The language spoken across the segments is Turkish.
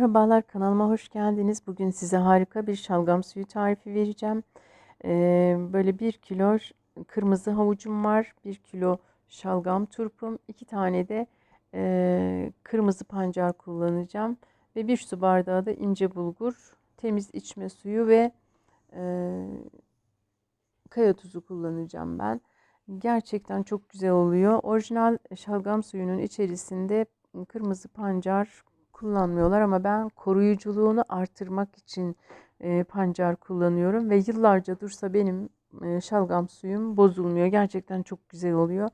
Merhabalar kanalıma hoş geldiniz. Bugün size harika bir şalgam suyu tarifi vereceğim. Ee, böyle 1 kilo kırmızı havucum var. 1 kilo şalgam turpum. 2 tane de e, kırmızı pancar kullanacağım. Ve 1 su bardağı da ince bulgur, temiz içme suyu ve e, kaya tuzu kullanacağım ben. Gerçekten çok güzel oluyor. Orijinal şalgam suyunun içerisinde kırmızı pancar kullanmıyorlar ama ben koruyuculuğunu artırmak için e, pancar kullanıyorum ve yıllarca dursa benim e, şalgam suyum bozulmuyor. Gerçekten çok güzel oluyor.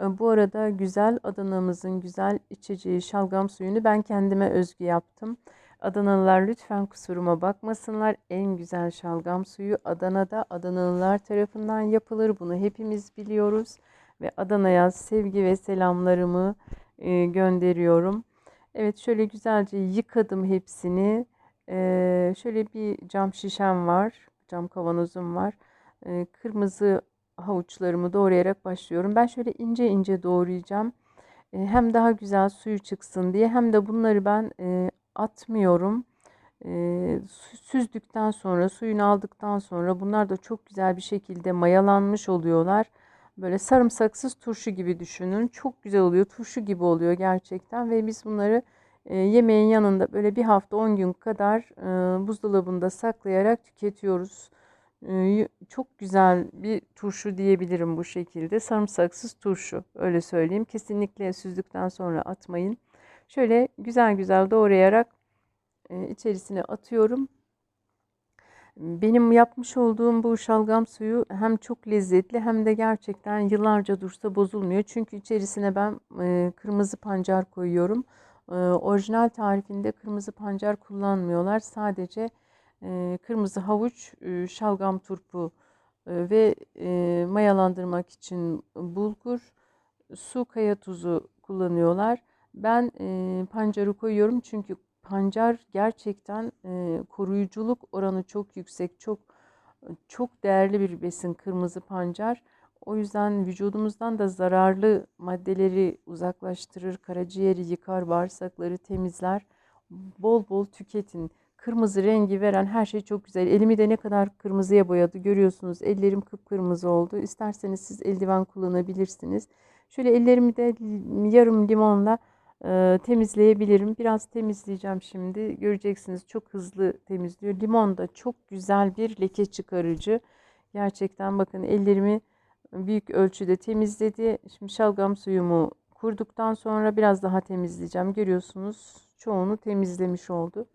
E, bu arada güzel Adana'mızın güzel içeceği şalgam suyunu ben kendime özgü yaptım. Adanalılar lütfen kusuruma bakmasınlar. En güzel şalgam suyu Adana'da Adanalılar tarafından yapılır. Bunu hepimiz biliyoruz ve Adana'ya sevgi ve selamlarımı e, gönderiyorum. Evet şöyle güzelce yıkadım hepsini. Ee, şöyle bir cam şişem var. Cam kavanozum var. Ee, kırmızı havuçlarımı doğrayarak başlıyorum. Ben şöyle ince ince doğrayacağım. Ee, hem daha güzel suyu çıksın diye hem de bunları ben e, atmıyorum. E, süzdükten sonra suyunu aldıktan sonra bunlar da çok güzel bir şekilde mayalanmış oluyorlar. Böyle sarımsaksız turşu gibi düşünün. Çok güzel oluyor. Turşu gibi oluyor gerçekten ve biz bunları yemeğin yanında böyle bir hafta 10 gün kadar e, buzdolabında saklayarak tüketiyoruz. E, çok güzel bir turşu diyebilirim bu şekilde. Sarımsaksız turşu öyle söyleyeyim. Kesinlikle süzdükten sonra atmayın. Şöyle güzel güzel doğrayarak e, içerisine atıyorum. Benim yapmış olduğum bu şalgam suyu hem çok lezzetli hem de gerçekten yıllarca dursa bozulmuyor. Çünkü içerisine ben e, kırmızı pancar koyuyorum. E, orijinal tarifinde kırmızı pancar kullanmıyorlar. Sadece e, kırmızı havuç, e, şalgam turpu e, ve mayalandırmak için bulgur, su, kaya tuzu kullanıyorlar. Ben pancarı koyuyorum çünkü pancar gerçekten koruyuculuk oranı çok yüksek. Çok çok değerli bir besin kırmızı pancar. O yüzden vücudumuzdan da zararlı maddeleri uzaklaştırır, karaciğeri yıkar, bağırsakları temizler. Bol bol tüketin. Kırmızı rengi veren her şey çok güzel. Elimi de ne kadar kırmızıya boyadı görüyorsunuz. Ellerim kıpkırmızı oldu. İsterseniz siz eldiven kullanabilirsiniz. Şöyle ellerimi de yarım limonla e, temizleyebilirim. Biraz temizleyeceğim şimdi. Göreceksiniz çok hızlı temizliyor. Limon da çok güzel bir leke çıkarıcı. Gerçekten bakın ellerimi büyük ölçüde temizledi. Şimdi şalgam suyumu kurduktan sonra biraz daha temizleyeceğim. Görüyorsunuz çoğunu temizlemiş oldu.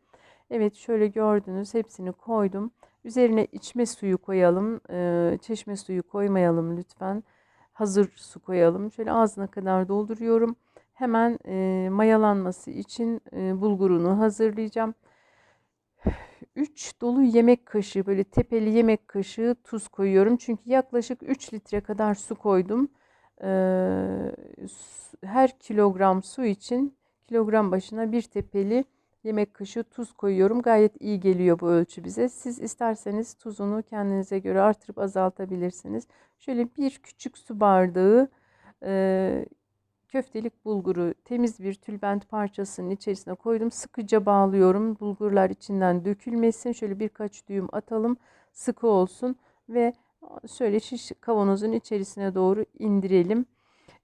Evet şöyle gördünüz hepsini koydum. Üzerine içme suyu koyalım. Ee, çeşme suyu koymayalım lütfen. Hazır su koyalım. Şöyle ağzına kadar dolduruyorum. Hemen e, mayalanması için e, bulgurunu hazırlayacağım. 3 dolu yemek kaşığı böyle tepeli yemek kaşığı tuz koyuyorum. Çünkü yaklaşık 3 litre kadar su koydum. Ee, her kilogram su için kilogram başına bir tepeli yemek kaşığı tuz koyuyorum. Gayet iyi geliyor bu ölçü bize. Siz isterseniz tuzunu kendinize göre artırıp azaltabilirsiniz. Şöyle bir küçük su bardağı e, köftelik bulguru temiz bir tülbent parçasının içerisine koydum. Sıkıca bağlıyorum. Bulgurlar içinden dökülmesin. Şöyle birkaç düğüm atalım. Sıkı olsun ve şöyle şiş kavanozun içerisine doğru indirelim.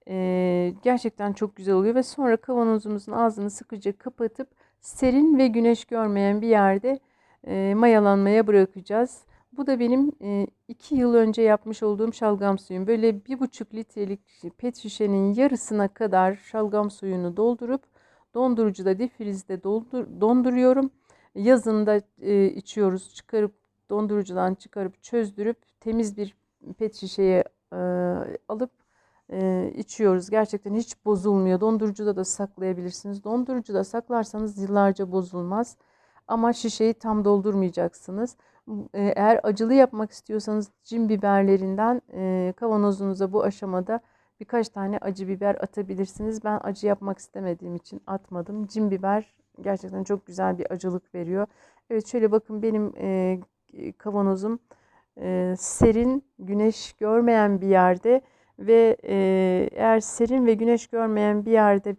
Ee, gerçekten çok güzel oluyor ve sonra kavanozumuzun ağzını sıkıca kapatıp serin ve güneş görmeyen bir yerde e, mayalanmaya bırakacağız. Bu da benim e, iki yıl önce yapmış olduğum şalgam suyum. Böyle bir buçuk litrelik pet şişenin yarısına kadar şalgam suyunu doldurup dondurucuda difrizde doldur, donduruyorum. Yazında e, içiyoruz. Çıkarıp dondurucudan çıkarıp çözdürüp temiz bir pet şişeye e, alıp e, içiyoruz. Gerçekten hiç bozulmuyor. Dondurucuda da saklayabilirsiniz. Dondurucuda saklarsanız yıllarca bozulmaz. Ama şişeyi tam doldurmayacaksınız. Eğer acılı yapmak istiyorsanız cin biberlerinden kavanozunuza bu aşamada birkaç tane acı biber atabilirsiniz. Ben acı yapmak istemediğim için atmadım. Cin biber gerçekten çok güzel bir acılık veriyor. Evet şöyle bakın benim kavanozum serin, güneş görmeyen bir yerde ve eğer serin ve güneş görmeyen bir yerde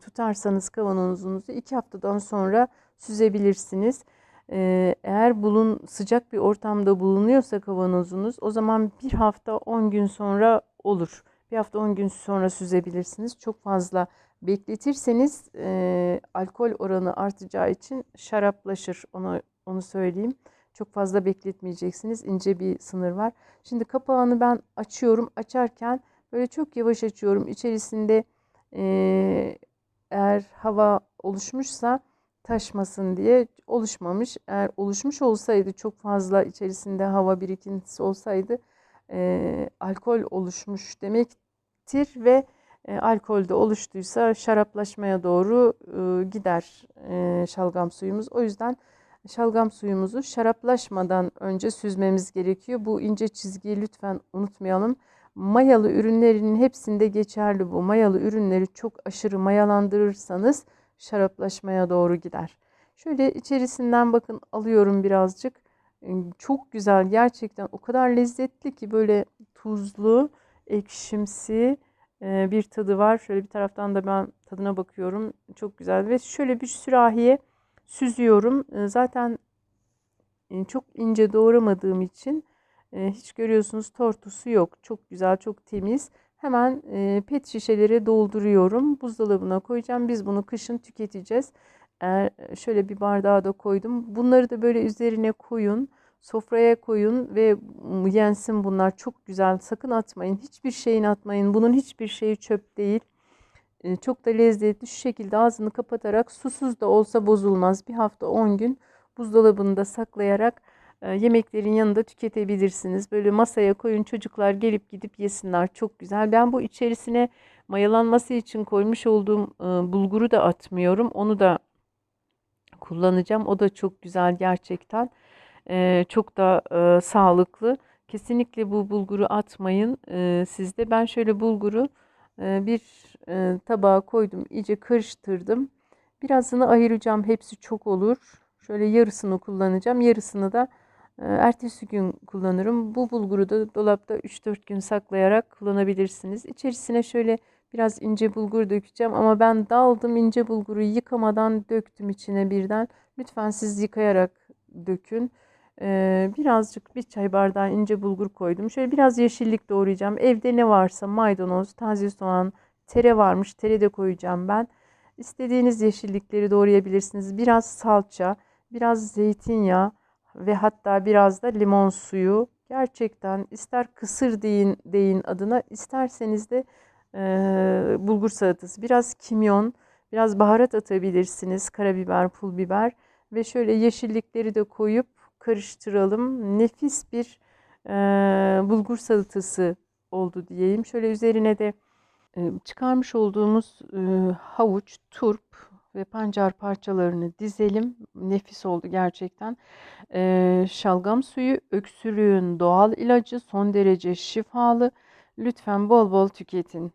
tutarsanız kavanozunuzu iki haftadan sonra süzebilirsiniz. Ee, eğer bulun sıcak bir ortamda bulunuyorsa kavanozunuz o zaman bir hafta 10 gün sonra olur. Bir hafta 10 gün sonra süzebilirsiniz. Çok fazla bekletirseniz e, alkol oranı artacağı için şaraplaşır. Onu onu söyleyeyim. Çok fazla bekletmeyeceksiniz. İnce bir sınır var. Şimdi kapağını ben açıyorum. Açarken böyle çok yavaş açıyorum. İçerisinde e, eğer hava oluşmuşsa taşmasın diye oluşmamış. Eğer oluşmuş olsaydı çok fazla içerisinde hava birikintisi olsaydı e, alkol oluşmuş demektir ve e, alkol de oluştuysa şaraplaşmaya doğru e, gider e, şalgam suyumuz. O yüzden şalgam suyumuzu şaraplaşmadan önce süzmemiz gerekiyor. Bu ince çizgiyi lütfen unutmayalım. Mayalı ürünlerin hepsinde geçerli bu. Mayalı ürünleri çok aşırı mayalandırırsanız şaraplaşmaya doğru gider. Şöyle içerisinden bakın alıyorum birazcık. Çok güzel gerçekten o kadar lezzetli ki böyle tuzlu, ekşimsi bir tadı var. Şöyle bir taraftan da ben tadına bakıyorum. Çok güzel ve şöyle bir sürahiye süzüyorum. Zaten çok ince doğramadığım için hiç görüyorsunuz tortusu yok. Çok güzel, çok temiz. Hemen e, pet şişelere dolduruyorum. Buzdolabına koyacağım. Biz bunu kışın tüketeceğiz. Eğer şöyle bir bardağa da koydum. Bunları da böyle üzerine koyun. Sofraya koyun ve yensin bunlar. Çok güzel. Sakın atmayın. Hiçbir şeyini atmayın. Bunun hiçbir şeyi çöp değil. E, Çok da lezzetli. Şu şekilde ağzını kapatarak susuz da olsa bozulmaz. Bir hafta 10 gün buzdolabında saklayarak yemeklerin yanında tüketebilirsiniz. Böyle masaya koyun çocuklar gelip gidip yesinler. Çok güzel. Ben bu içerisine mayalanması için koymuş olduğum e, bulguru da atmıyorum. Onu da kullanacağım. O da çok güzel gerçekten. E, çok da e, sağlıklı. Kesinlikle bu bulguru atmayın e, sizde. Ben şöyle bulguru bir tabağa koydum. iyice karıştırdım. Birazını ayıracağım. Hepsi çok olur. Şöyle yarısını kullanacağım. Yarısını da ertesi gün kullanırım. Bu bulguru da dolapta 3-4 gün saklayarak kullanabilirsiniz. İçerisine şöyle biraz ince bulgur dökeceğim ama ben daldım ince bulguru yıkamadan döktüm içine birden. Lütfen siz yıkayarak dökün. E, birazcık bir çay bardağı ince bulgur koydum. Şöyle biraz yeşillik doğrayacağım. Evde ne varsa maydanoz, taze soğan, tere varmış. Tere de koyacağım ben. İstediğiniz yeşillikleri doğrayabilirsiniz. Biraz salça, biraz zeytinyağı ve hatta biraz da limon suyu. Gerçekten ister kısır deyin, deyin adına isterseniz de e, bulgur salatası. Biraz kimyon, biraz baharat atabilirsiniz. Karabiber, pul biber ve şöyle yeşillikleri de koyup karıştıralım. Nefis bir e, bulgur salatası oldu diyeyim. Şöyle üzerine de çıkarmış olduğumuz havuç, turp ve pancar parçalarını dizelim. Nefis oldu gerçekten. E, şalgam suyu öksürüğün doğal ilacı son derece şifalı. Lütfen bol bol tüketin.